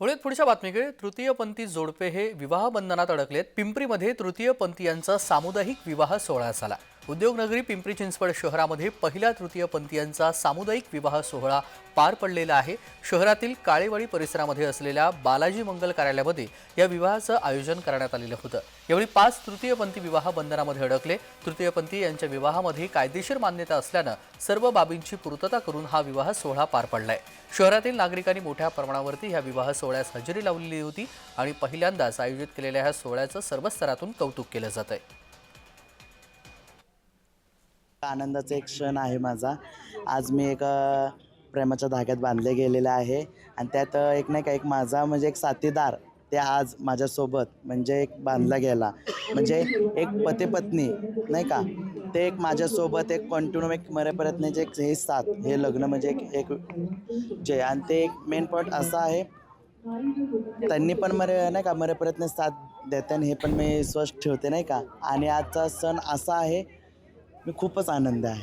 पुढे पुढच्या बातमीकडे तृतीयपंथी जोडपे हे विवाह बंधनात अडकलेत. पिंपरीमध्ये तृतीयपंथीयांचा सामुदायिक विवाह सोहळा झाला. उद्योगनगरी पिंपरी चिंचवड शहरामध्ये पहिल्या तृतीयपंथीयांचा सामुदायिक विवाह सोहळा पार पडलेला आहे. शहरातील काळेवाडी परिसरामध्ये असलेल्या बालाजी मंगल कार्यालयामध्ये या विवाहाचं आयोजन करण्यात आलेलं होतं. यावेळी पाच तृतीयपंथी विवाह बंधनामध्ये अडकले. तृतीयपंथी यांच्या विवाहामध्ये कायदेशीर मान्यता असल्यानं सर्व बाबींची पूर्तता करून हा विवाह सोहळा पार पडलाय. शहरातील नागरिकांनी मोठ्या प्रमाणावरती ह्या विवाह सोहळ्यास हजेरी लावलेली होती आणि पहिल्यांदाच आयोजित केलेल्या ह्या सोहळ्याचं सर्व स्तरातून कौतुक केलं जात आहे आनंदाचा एक क्षण आहे माझा. आज मी एक प्रेमाच्या धाग्यात बांधले गेलेलं आहे. आणि त्यात एक नाही का एक माझा म्हणजे एक साथीदार ते आज माझ्यासोबत म्हणजे एक बांधला गेला. म्हणजे एक पती पत्नी नाही का? ते एक माझ्यासोबत एक कंटिन्यू एक मरेपर्यंतचे एक हे साथ हे लग्न म्हणजे एक एक जे आणि ते एक मेन पॉईंट असा आहे त्यांनी पण मरे नाही का मरेपर्यंत साथ देते आणि हे पण मी स्वस्थ ठेवते नाही का? आणि आजचा सण असा आहे मी खूपच आनंद आहे.